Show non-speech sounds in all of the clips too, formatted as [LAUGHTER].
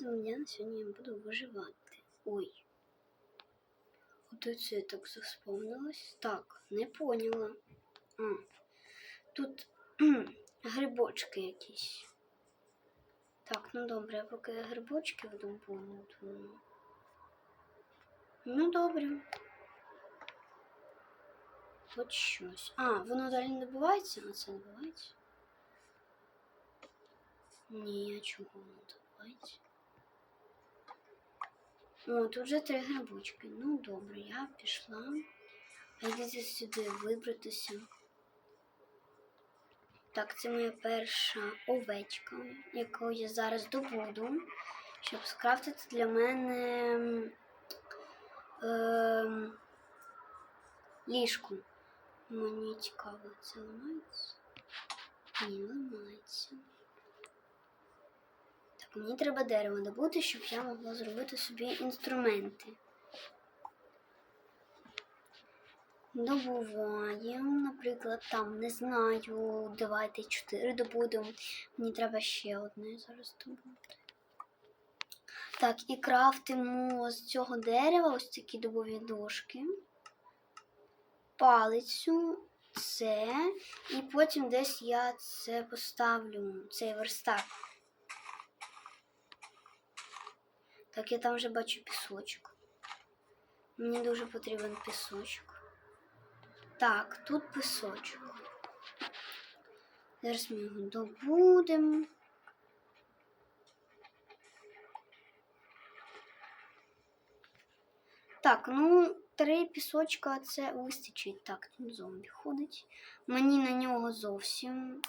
я сьогодні буду виживати. Ой. От це я так заспомнилось. Так, не поняла. А, тут [CLEARS THROAT] грибочки якісь. Так, ну добре, я поки я грибочки то- Ну добре. Хоч щось. А, воно далі не добувається, а це добувається? Ні, а чого воно добувається? О, тут вже три грибочки. Ну добре, я пішла. Йдеться сюди вибратися. Так, це моя перша овечка, яку я зараз добуду, щоб скрафтити для мене ем, ліжко. Мені цікаво, це ламається? Ні, ламається. Мені треба дерево добути, щоб я могла зробити собі інструменти. Добуваємо, наприклад, там, не знаю, давайте 4 добудемо. Мені треба ще одне зараз добути. Так, і крафтимо з цього дерева ось такі дубові дошки. Палицю, це, і потім десь я це поставлю, цей верстак. Так, я там вже бачу пісочок. Мені дуже потрібен пісочок. Так, тут пісочок. Зараз ми його добудемо. Так, ну, три пісочка це вистачить. Так, тут зомбі ходить. Мені на нього зовсім.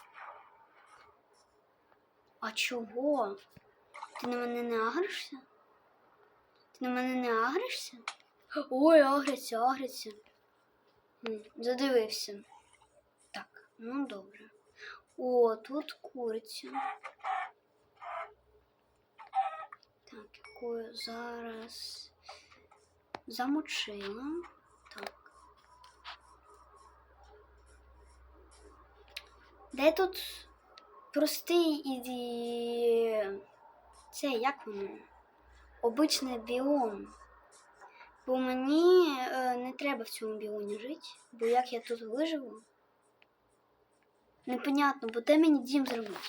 А чого? Ти на мене не агришся? На мене не агришся? Ой, агриться, агриться. Задивився. Так, ну добре. О, тут куриця. Так, яку зараз замочила. Так. Де тут простий і це як воно? Обичний біом. Бо мені е, не треба в цьому біоні жити, бо як я тут виживу? Непонятно, бо де мені дім зробити?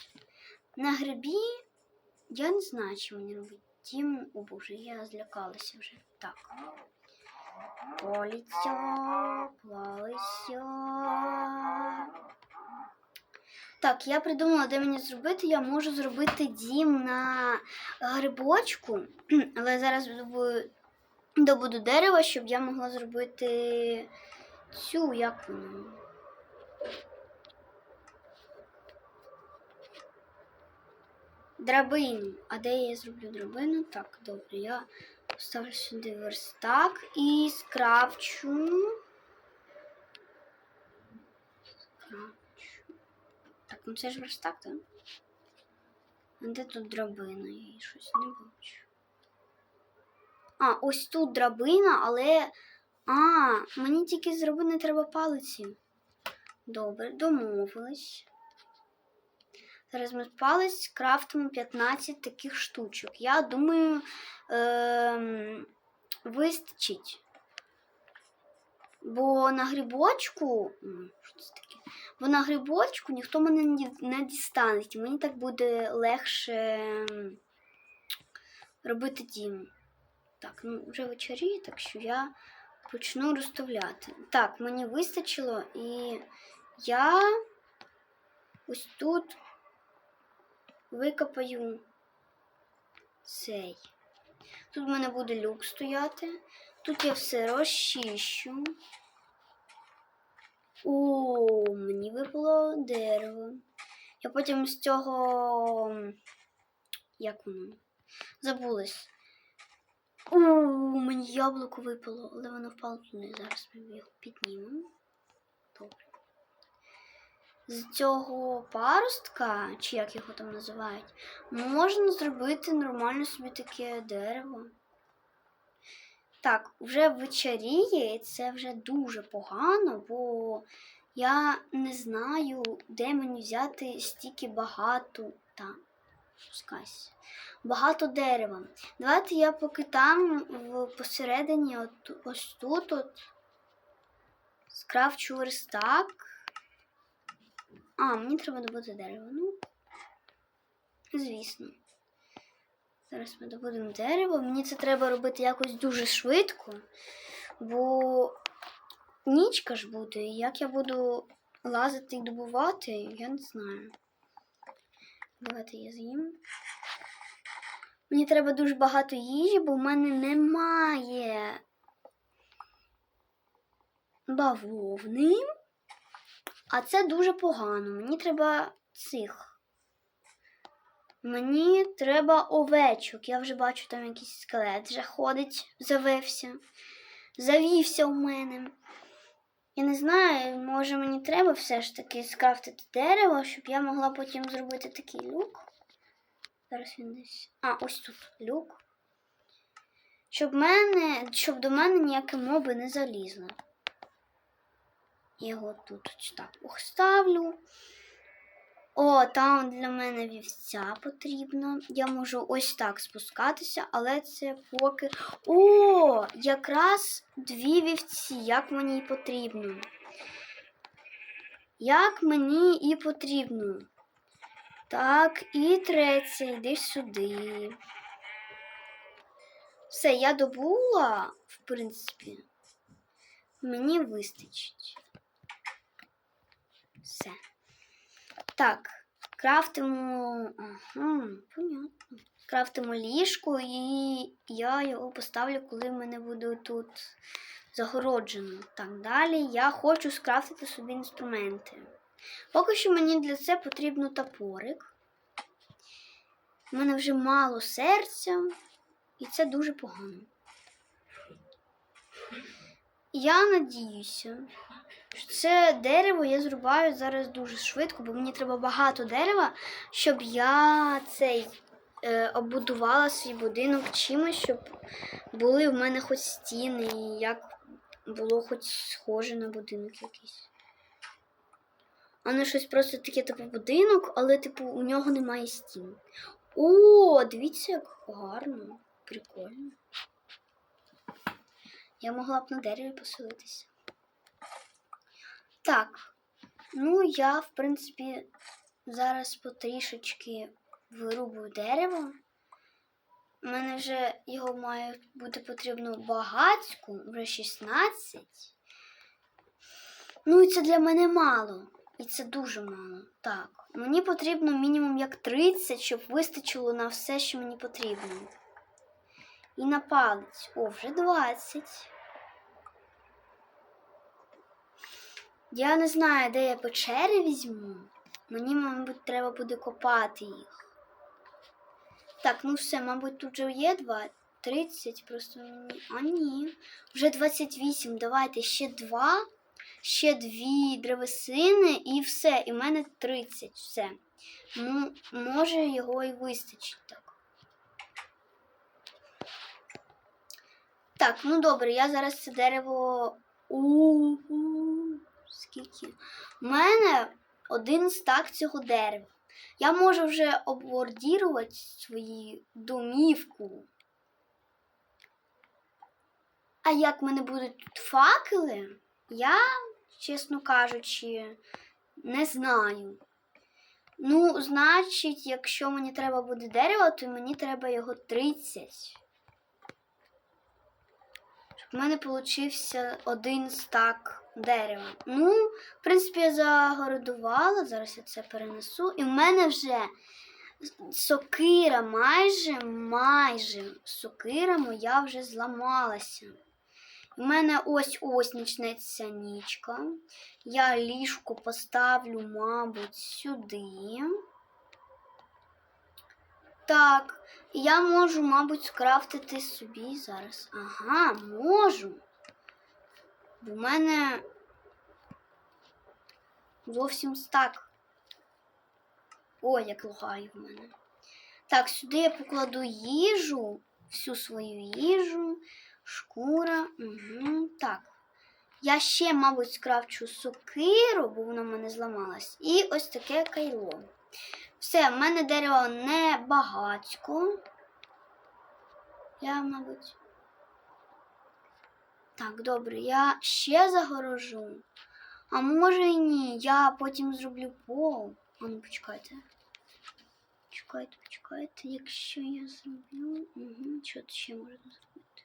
На грибі я не знаю, що мені робити. Дім, о боже, я злякалася вже. Так. Поліця, плалися. Так, я придумала, де мені зробити. Я можу зробити дім на грибочку, [CLEARS THROAT] але зараз добу- добуду дерева, щоб я могла зробити цю, як вона. Драбину. А де я зроблю драбину? Так, добре, я поставлю сюди верстак і скрафчу. Скрафчу. Ну це ж верстак, так? А де тут драбина? Я її щось не бачу. А, ось тут драбина, але. А, мені тільки зробити не треба палиці. Добре, домовились. Зараз ми палець крафтимо 15 таких штучок. Я думаю, ем, вистачить. Бо на грибочку. Бо на грибочку ніхто мене не ді- дістане. Мені так буде легше робити дім. Так, ну вже вечоріє, так що я почну розставляти. Так, мені вистачило, і я ось тут викопаю цей. Тут в мене буде люк стояти. Тут я все розчищу. О, мені випало дерево. Я потім з цього. Як воно? Забулась. О, мені яблуко випало, але воно впало туди. Зараз ми його піднімемо. Добре. З цього паростка, чи як його там називають, можна зробити нормально собі таке дерево. Так, вже вечеріє, і це вже дуже погано, бо я не знаю, де мені взяти стільки багато та спускайся. багато дерева. Давайте я поки там в посередині, от, ось тут от, скрафчу верстак. А, мені треба добути дерево. Ну, звісно. Зараз ми добудемо дерево. Мені це треба робити якось дуже швидко, бо нічка ж буде, і як я буду лазити і добувати, я не знаю. Давайте я з'їм. Мені треба дуже багато їжі, бо в мене немає бавовни. А це дуже погано. Мені треба цих. Мені треба овечок. Я вже бачу, там якийсь скелет вже ходить, завився. Завівся у мене. Я не знаю, може мені треба все ж таки скрафтити дерево, щоб я могла потім зробити такий люк. Зараз він десь. А, ось тут люк. Щоб мене, щоб до мене ніякі моби не залізли. Я його тут так ставлю. О, там для мене вівця потрібно. Я можу ось так спускатися, але це поки. О, якраз дві вівці, як мені і потрібно. Як мені і потрібно. Так, і третє, йди сюди. Все, я добула, в принципі. Мені вистачить. Все. Так, крафтимо. Ага, понятно. Крафтимо ліжко, і я його поставлю, коли в мене буде тут загороджено. Так, далі я хочу скрафтити собі інструменти. Поки що мені для це потрібно топорик. У мене вже мало серця, і це дуже погано. Я надіюся, це дерево я зрубаю зараз дуже швидко, бо мені треба багато дерева, щоб я цей е, оббудувала свій будинок чимось, щоб були в мене хоч стіни, і як було хоч схоже на будинок якийсь. А не щось просто таке, типу, будинок, але, типу, у нього немає стін. О, дивіться, як гарно, прикольно. Я могла б на дереві поселитися. Так, ну я, в принципі, зараз потрішечки вирубую дерево. У мене вже його має бути потрібно багатько, вже 16. Ну і це для мене мало. І це дуже мало. Так, мені потрібно мінімум як 30, щоб вистачило на все, що мені потрібно. І на палець. О, вже 20. Я не знаю, де я печери візьму. Мені, мабуть, треба буде копати їх. Так, ну все, мабуть, тут вже є 2, 30, просто мені. А ні. Вже 28. Давайте ще 2, ще дві древесини і все. І в мене 30. Все. Ну, може його і вистачить так. Так, ну добре, я зараз це дерево. У-у-у. Скільки? У мене один стак цього дерева. Я можу вже обвордірувати свою домівку. А як в мене будуть тут факели, я, чесно кажучи, не знаю. Ну, значить, якщо мені треба буде дерево, то мені треба його 30. У мене получився один стак дерева. Ну, в принципі, я загородувала, зараз я це перенесу. І в мене вже сокира майже, майже сокира моя вже зламалася. У мене ось ось почнеться нічка. Я ліжко поставлю, мабуть, сюди. Так, я можу, мабуть, скрафтити собі зараз. Ага, можу. В мене зовсім стак. Ой, як лагає в мене. Так, сюди я покладу їжу, всю свою їжу, шкура. Угу, Так. Я ще, мабуть, скрафчу сокиру, бо вона в мене зламалась. І ось таке кайло. Все, в мене дерева не багатько. Я, мабуть. Так, добре, я ще загорожу. А може і ні. Я потім зроблю пол. А ну почекайте. Почекайте, почекайте. Якщо я зроблю. Угу, що тут ще можна зробити?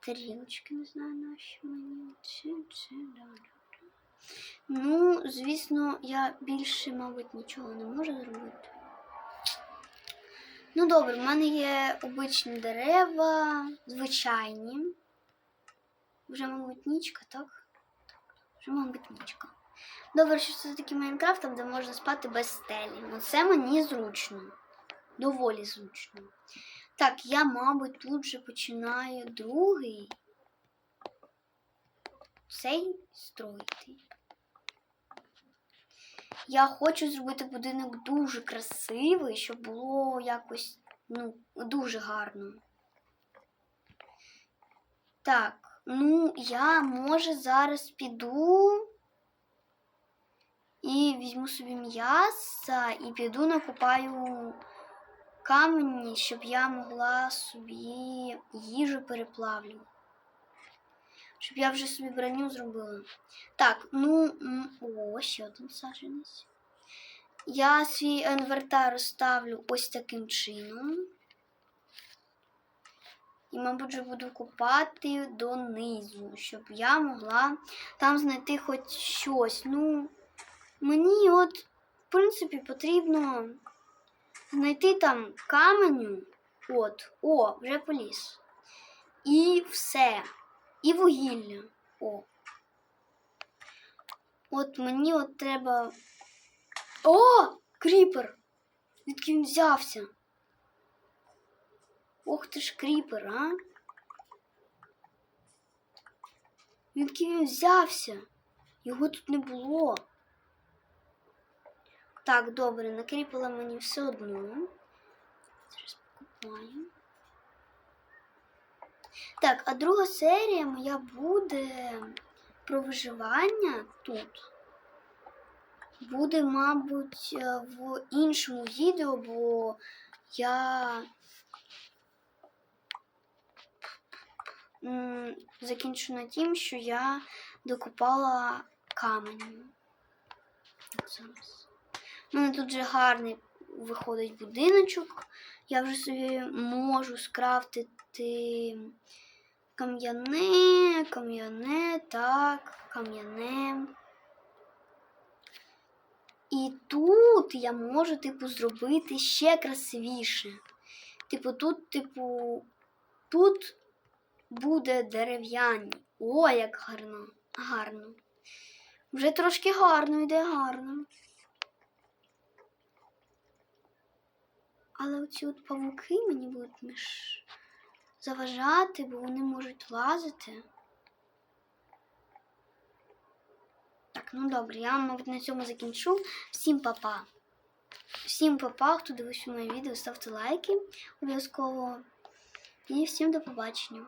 Тарілочки, не знаю, наші мені. Це, це, да. Ну, звісно, я більше, мабуть, нічого не можу зробити. Ну, добре, в мене є обичні дерева, звичайні. Вже, мабуть, нічка, так? Вже, мабуть, нічка. Добре, що це такий Майнкрафт, де можна спати без стелі. Ну, це мені зручно. Доволі зручно. Так, я, мабуть, тут же починаю другий цей строїти. Я хочу зробити будинок дуже красивий, щоб було якось ну, дуже гарно. Так, ну я може зараз піду і візьму собі м'яса і піду накопаю камені, щоб я могла собі їжу переплавлювати. Щоб я вже собі броню зробила. Так, ну, о, ще один саджанець. Я свій інвертар ставлю ось таким чином. І, мабуть, буду копати донизу, щоб я могла там знайти хоч щось. Ну, мені от, в принципі, потрібно знайти там каменю. От, о, вже поліз. І все. І вугілля. О. От мені от треба. О! Кріпер! Відки він взявся? Ох ти ж кріпер, а? Він взявся? Його тут не було. Так, добре, накріпила мені все одно. Зараз покупаю. Так, а друга серія моя буде про виживання тут. Буде, мабуть, е, в іншому відео, бо я закінчу на тім, що я докупала. Зараз. У мене тут вже гарний виходить будиночок. Я вже собі можу скрафтити кам'яне, кам'яне, так, кам'яне. І тут я можу, типу, зробити ще красивіше. Типу, тут, типу, тут буде дерев'яні. О, як гарно, гарно. Вже трошки гарно йде гарно. Але оці от павуки мені будуть між заважати, бо вони можуть лазити. Так, ну добре, я, мабуть, на цьому закінчу. Всім па-па. Всім па-па, хто дивився моє відео, ставте лайки обов'язково. І всім до побачення.